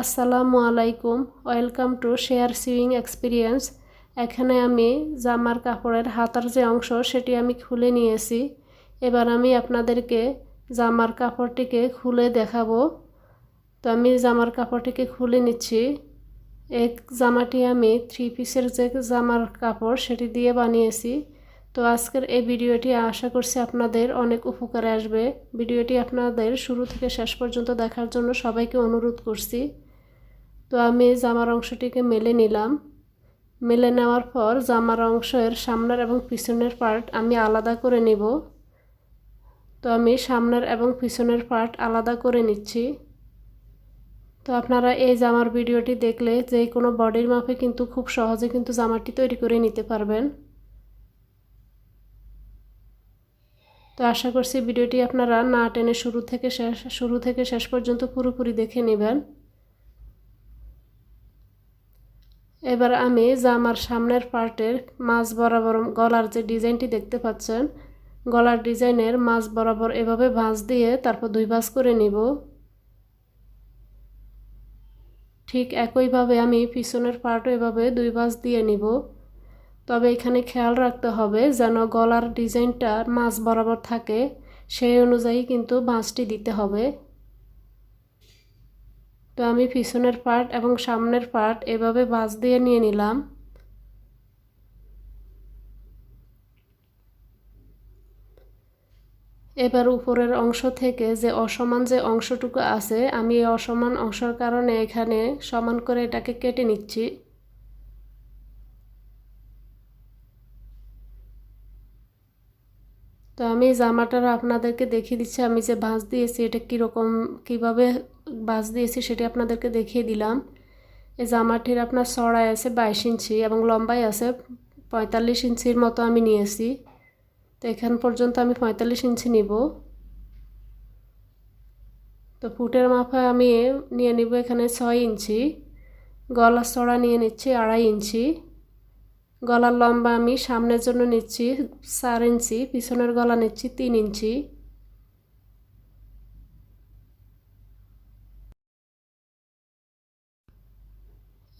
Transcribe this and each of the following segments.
আসসালামু আলাইকুম, welcome to share swing experience. এখানে আমি জামার কাপড়ের হাতার যে অংশ সেটি আমি খুলে নিয়েছি। এবার আমি আপনাদেরকে জামার কাপড়টিকে খুলে দেখাবো। তো আমি জামার কাপড়টিকে খুলে নিচ্ছি। এক জামাটি আমি থ্রি পিসের যে জামার কাপড় সেটি দিয়ে বানিয়েছি। তো আজকের এই ভিডিওটি আশা করছি আপনাদের অনেক উপকারে আসবে। ভিডিওটি আপনাদের শুরু থেকে শেষ পর্যন্ত দেখার জন্য সবাইকে অনুরোধ করছি। তো আমি জামার অংশটিকে মেলে নিলাম। মেলে নেওয়ার পর জামার অংশের সামনের এবং পিছনের পার্ট আমি আলাদা করে নিব। তো আমি সামনের এবং পিছনের পার্ট আলাদা করে নিচ্ছি। তো আপনারা এই জামার ভিডিওটি দেখলে যে কোনো বডির মাপে কিন্তু খুব সহজে কিন্তু জামাটি তৈরি করে নিতে পারবেন। তো আশা করছি ভিডিওটি আপনারা না টেনে শুরু থেকে শেষ, শুরু থেকে শেষ পর্যন্ত পুরোপুরি দেখে নেবেন। এবার আমি জামার সামনের পার্টের মাছ বরাবর গলার যে ডিজাইনটি দেখতে পাচ্ছেন, গলার ডিজাইনের মাছ বরাবর এভাবে ভাঁজ দিয়ে তারপর দুই ভাঁজ করে নিব। ঠিক একইভাবে আমি পিছনের পার্টও এভাবে দুই ভাঁজ দিয়ে নিব। তবে এখানে খেয়াল রাখতে হবে যেন গলার ডিজাইনটা মাছ বরাবর থাকে, সেই অনুযায়ী কিন্তু ভাঁজটি দিতে হবে। তো আমি পিছনের পার্ট এবং সামনের পার্ট এভাবে বাজ দিয়ে নিয়ে নিলাম। এবার উপরের অংশ থেকে যে অসমান যে অংশটুকু আছে, আমি এই অসমান অংশের কারণে এখানে সমান করে এটাকে কেটে নিচ্ছি। তো আমি জামাটার আপনাদেরকে দেখিয়ে দিচ্ছি, আমি যে ভাঁজ দিয়েছি, এটা কীরকম, কীভাবে বাস দিয়েছি সেটি আপনাদেরকে দেখিয়ে দিলাম। এই জামাটির আপনার চড়াই আছে বাইশ ইঞ্চি এবং লম্বাই আছে পঁয়তাল্লিশ ইঞ্চির মতো আমি নিয়েছি। তো এখান পর্যন্ত আমি পঁয়তাল্লিশ ইঞ্চি নিব। তো ফুটের মাপে আমি নিয়ে নিব এখানে ছয় ইঞ্চি। গলার চড়া নিয়ে নিচ্ছি আড়াই ইঞ্চি। গলার লম্বা আমি সামনের জন্য নিচ্ছি চার ইঞ্চি, পিছনের গলা নিচ্ছি তিন ইঞ্চি।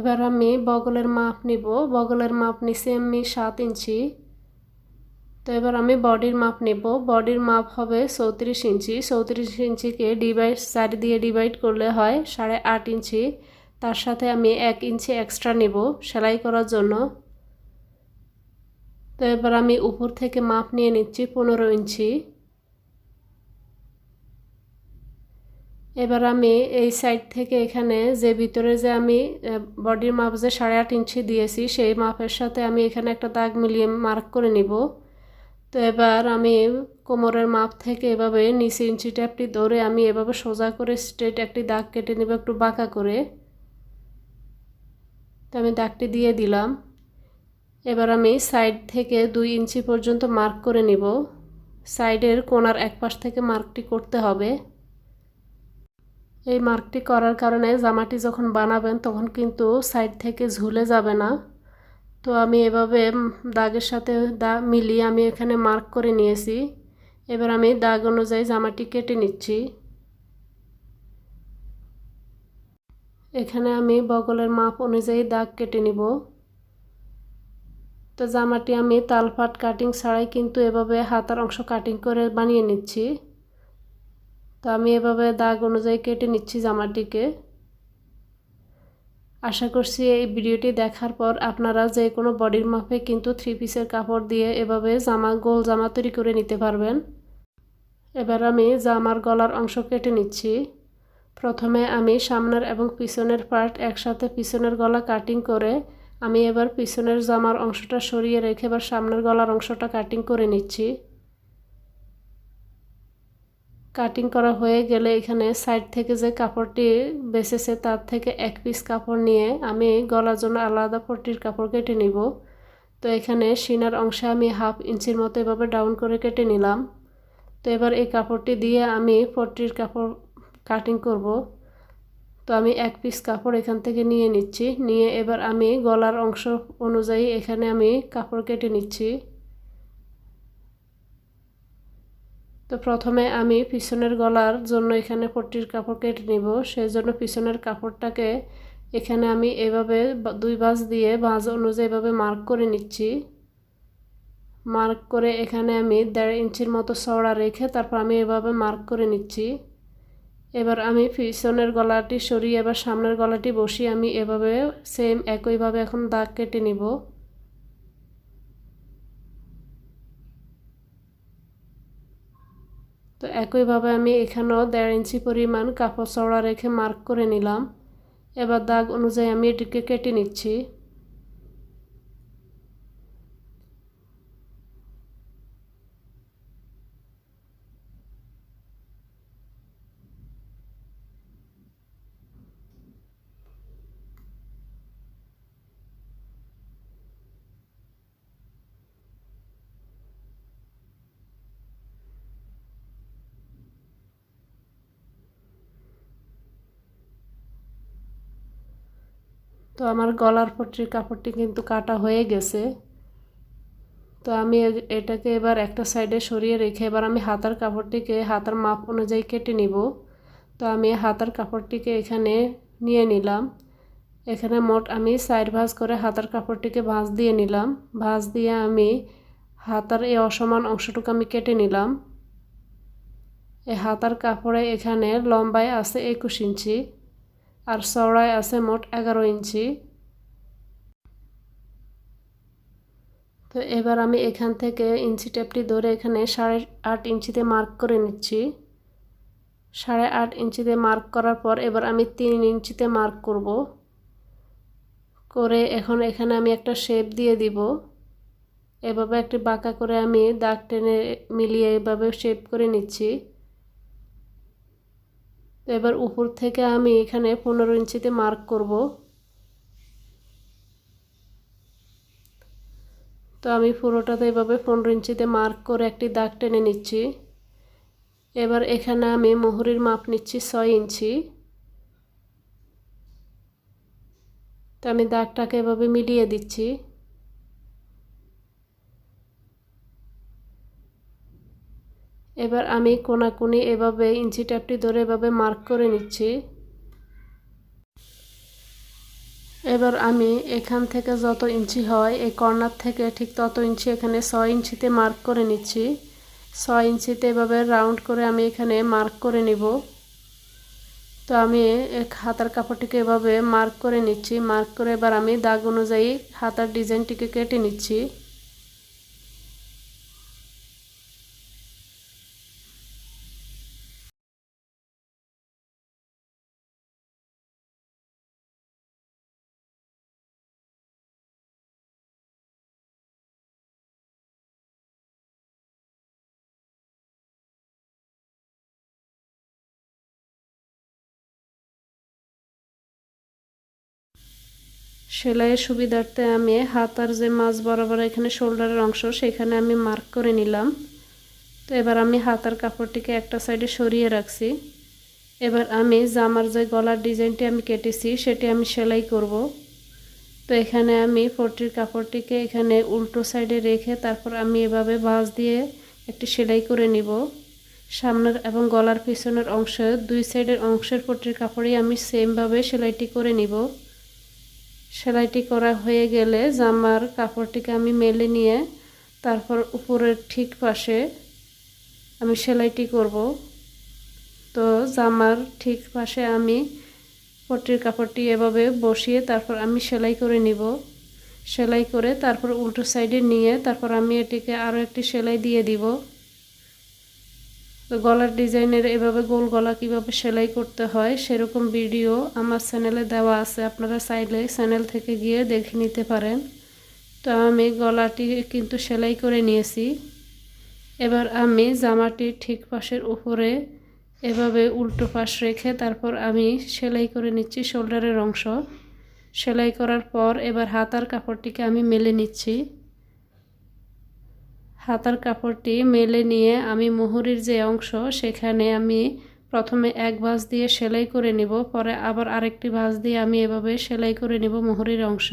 এবার আমি বগলের মাপ নিব। বগলের মাপ নিছি আমি সাত ইঞ্চি। তো এবার আমি বডির মাপ নেব। বডির মাপ হবে চৌত্রিশ ইঞ্চি। চৌত্রিশ ইঞ্চিকে ডিভাইড চারি দিয়ে ডিভাইড করলে হয় সাড়ে আট ইঞ্চি। তার সাথে আমি এক ইঞ্চি এক্সট্রা নেব সেলাই করার জন্য। তো এবার আমি উপর থেকে মাপ নিয়ে নিচ্ছি পনেরো ইঞ্চি। এবার আমি এই সাইড থেকে এখানে যে ভিতরে যে আমি বডির মাপ যে সাড়ে আট ইঞ্চি দিয়েছি, সেই মাপের সাথে আমি এখানে একটা দাগ মিলিয়ে মার্ক করে নিব। তো এবার আমি কোমরের মাপ থেকে এভাবে নিচে ইঞ্চি ট্যাপটি ধরে আমি এভাবে সোজা করে স্ট্রেট একটি দাগ কেটে নেব একটু বাঁকা করে। তো আমি দাগটি দিয়ে দিলাম। এবার আমি সাইড থেকে দুই ইঞ্চি পর্যন্ত মার্ক করে নিব। সাইডের কোনার এক পাশ থেকে মার্কটি করতে হবে। এই মার্কটি করার কারণে জামাটি যখন বানাবেন তখন কিন্তু সাইড থেকে ঝুলে যাবে না। তো আমি এভাবে দাগের সাথে দা মিলিয়ে আমি এখানে মার্ক করে নিয়েছি। এবার আমি দাগ অনুযায়ী জামাটি কেটে নিচ্ছি। এখানে আমি বগলের মাপ অনুযায়ী দাগ কেটে নিব। তো জামাটি আমি তালফাট কাটিং ছাড়াই কিন্তু এভাবে হাতার অংশ কাটিং করে বানিয়ে নিচ্ছি। তো আমি এভাবে দাগ অনুযায়ী কেটে নিচ্ছি জামাটিকে। আশা করছি এই ভিডিওটি দেখার পর আপনারা যে কোনো বডির মাপে কিন্তু থ্রি পিসের কাপড় দিয়ে এভাবে জামা, গোল জামা তৈরি করে নিতে পারবেন। এবার আমি জামার গলার অংশ কেটে নিচ্ছি। প্রথমে আমি সামনের এবং পিছনের পার্ট একসাথে পিছনের গলা কাটিং করে আমি এবার পিছনের জামার অংশটা সরিয়ে রেখে এবার সামনের গলার অংশটা কাটিং করে নিচ্ছি। কাটিং করা হয়ে গেলে এখানে সাইড থেকে যে কাপড়টি বেঁচেছে তার থেকে এক পিস কাপড় নিয়ে আমি গলার জন্য আলাদা পট্টির কাপড় কেটে নিব। তো এখানে সিনার অংশে আমি হাফ ইঞ্চির মতো এভাবে ডাউন করে কেটে নিলাম। তো এবার এই কাপড়টি দিয়ে আমি পট্টির কাপড় কাটিং করব। তো আমি এক পিস কাপড় এখান থেকে নিয়ে নিচ্ছি। নিয়ে এবার আমি গলার অংশ অনুযায়ী এখানে আমি কাপড় কেটে নিচ্ছি। তো প্রথমে আমি পিছনের গলার জন্য এখানে পট্টির কাপড় কেটে নিব। সেই জন্য পিছনের কাপড়টাকে এখানে আমি এভাবে দুই বাজ দিয়ে বাজ অনুযায়ী এভাবে মার্ক করে নিচ্ছি। মার্ক করে এখানে আমি দেড় ইঞ্চির মতো চওড়া রেখে তারপর আমি এভাবে মার্ক করে নিচ্ছি। এবার আমি পিছনের গলাটি সরিয়ে, এবার সামনের গলাটি বসিয়ে আমি এভাবে সেম একইভাবে এখন দাগ কেটে নিব। তো একইভাবে আমি এখানেও দেড় ইঞ্চি পরিমাণ কাপড় চওড়া রেখে মার্ক করে নিলাম। এবার দাগ অনুযায়ী আমি এটিকে কেটে নিচ্ছি। তো আমার গলার পট্টির কাপড়টি কিন্তু কাটা হয়ে গেছে। তো আমি এটাকে এবার একটা সাইডে সরিয়ে রেখে এবার আমি হাতার কাপড়টিকে, হাতার মাপ অনুযায়ী কেটে নিব। তো আমি হাতার কাপড়টিকে এখানে নিয়ে নিলাম। এখানে মোট আমি সাইড ভাঁজ করে হাতার কাপড়টিকে ভাঁজ দিয়ে নিলাম। ভাঁজ দিয়ে আমি হাতার এই অসমান অংশটুকু আমি কেটে নিলাম। এই হাতার কাপড়ে এখানে লম্বায় আছে একুশ ইঞ্চি। আর চওড়ায় আছে মোট এগারো ইঞ্চি। তো এবার আমি এখান থেকে ইঞ্চি টেপটি ধরে এখানে সাড়ে আট ইঞ্চিতে মার্ক করে নিচ্ছি। সাড়ে আট ইঞ্চিতে মার্ক করার পর এবার আমি তিন ইঞ্চিতে মার্ক করব। করে এখন এখানে আমি একটা শেপ দিয়ে দিব। এভাবে একটি বাঁকা করে আমি দাগ টেনে মিলিয়ে এভাবে শেপ করে নিচ্ছি। তো এবার উপর থেকে আমি এখানে পনেরো ইঞ্চিতে মার্ক করব। তো আমি পুরোটাতে এভাবে পনেরো ইঞ্চিতে মার্ক করে একটি দাগ টেনে নিচ্ছি। এবার এখানে আমি মোহরির মাপ নিচ্ছি ছয় ইঞ্চি। তো আমি দাগটাকে এভাবে মিলিয়ে দিচ্ছি। এবার আমি কোনাকুনি এভাবে ইঞ্চি ট্যাপটি ধরে এভাবে মার্ক করে নিচ্ছি। এবার আমি এখান থেকে যত ইঞ্চি হয়, এই কর্নার থেকে ঠিক তত ইঞ্চি এখানে ছয় ইঞ্চিতে মার্ক করে নিচ্ছি। ছয় ইঞ্চিতে এভাবে রাউন্ড করে আমি এখানে মার্ক করে নিব। তো আমি হাতার কাপড়টিকে এভাবে মার্ক করে নিচ্ছি। মার্ক করে এবার আমি দাগ অনুযায়ী হাতার ডিজাইনটিকে কেটে নিচ্ছি। সেলাইয়ের সুবিধার্থে আমি হাতার যে মাছ বরাবর এখানে শোল্ডারের অংশ, সেখানে আমি মার্ক করে নিলাম। তো এবার আমি হাতার কাপড়টিকে একটা সাইডে সরিয়ে রাখছি। এবার আমি জামার যে গলার ডিজাইনটি আমি কেটেছি, সেটি আমি সেলাই করব। তো এখানে আমি ফটির কাপড়টিকে এখানে উল্টো সাইডে রেখে তারপর আমি এভাবে বাঁশ দিয়ে একটি সেলাই করে নিব। সামনের এবং গলার পিছনের অংশ, দুই সাইডের অংশের পটির কাপড়ই আমি সেমভাবে সেলাইটি করে নিব। সেলাইটি করা হয়ে গেলে জামার কাপড়টিকে আমি মেলে নিয়ে তারপর উপরের ঠিক পাশে আমি সেলাইটি করব। তো জামার ঠিক পাশে আমি পট্টির কাপড়টি এভাবে বসিয়ে তারপর আমি সেলাই করে নিব। সেলাই করে তারপর উল্টো সাইডে নিয়ে তারপর আমি এটিকে আরও একটি সেলাই দিয়ে দিব। তো গলার ডিজাইনের এভাবে গোল গলা কীভাবে সেলাই করতে হয় সেরকম ভিডিও আমার চ্যানেলে দেওয়া আছে। আপনারা চাইলে চ্যানেল থেকে গিয়ে দেখে নিতে পারেন। তো আমি গলাটি কিন্তু সেলাই করে নিয়েছি। এবার আমি জামাটি ঠিক পাশের উপরে এভাবে উল্টো পাশ রেখে তারপর আমি সেলাই করে নিচ্ছি শোল্ডারের অংশ। সেলাই করার পর এবার হাতার কাপড়টিকে আমি মেলে নিচ্ছি। হাতার কাপড়টি মেলে নিয়ে আমি মোহরির যে অংশ, সেখানে আমি প্রথমে এক ভাঁজ দিয়ে সেলাই করে নিব, পরে আবার আরেকটি ভাঁজ দিয়ে আমি এভাবে সেলাই করে নিব মোহরির অংশ।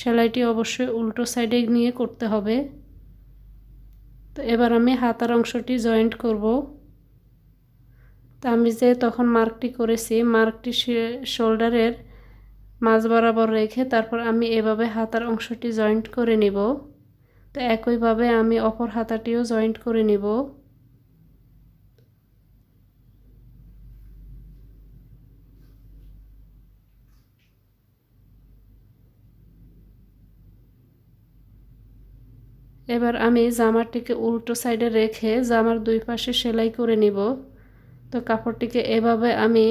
সেলাইটি অবশ্যই উল্টো সাইডে নিয়ে করতে হবে। তো এবার আমি হাতার অংশটি জয়েন্ট করব। তো আমি যে তখন মার্কটি করেছি, মার্কটি শোল্ডারের মাঝ বরাবর রেখে তারপর আমি এভাবে হাতার অংশটি জয়েন্ট করে নিব। তো একইভাবে আমি অপর হাতাটিও জয়েন্ট করে নিব। এবার আমি জামাটিকে উল্টো সাইডে রেখে জামার দুই পাশে সেলাই করে নিব। তো কাপড়টিকে এভাবে আমি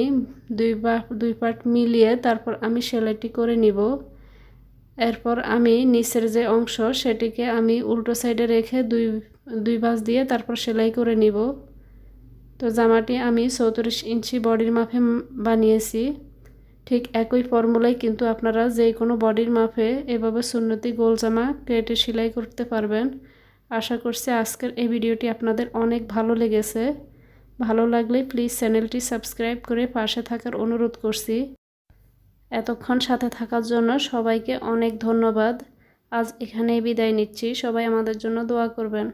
দুই বা, দুই পার্ট মিলিয়ে তারপর আমি সেলাইটি করে নিব। এরপর আমি নিচের যে অংশ, সেটিকে আমি উল্টো সাইডে রেখে দুই দুই ভাঁজ দিয়ে তারপর সেলাই করে নিব। তো জামাটি আমি চৌত্রিশ ইঞ্চি বডির মাপে বানিয়েছি। ঠিক একই ফর্মুলায় কিন্তু আপনারা যে কোনো বডির মাপে এভাবে সুন্নতি গোল জামা কেটে সেলাই করতে পারবেন। আশা করছি আজকের এই ভিডিওটি আপনাদের অনেক ভালো লেগেছে। ভালো লাগলে প্লিজ চ্যানেলটি সাবস্ক্রাইব করে পাশে থাকার অনুরোধ করছি। এতক্ষণ সাথে থাকার জন্য সবাইকে অনেক ধন্যবাদ। আজ এখানেই বিদায় নিচ্ছি। সবাই আমাদের জন্য দোয়া করবেন।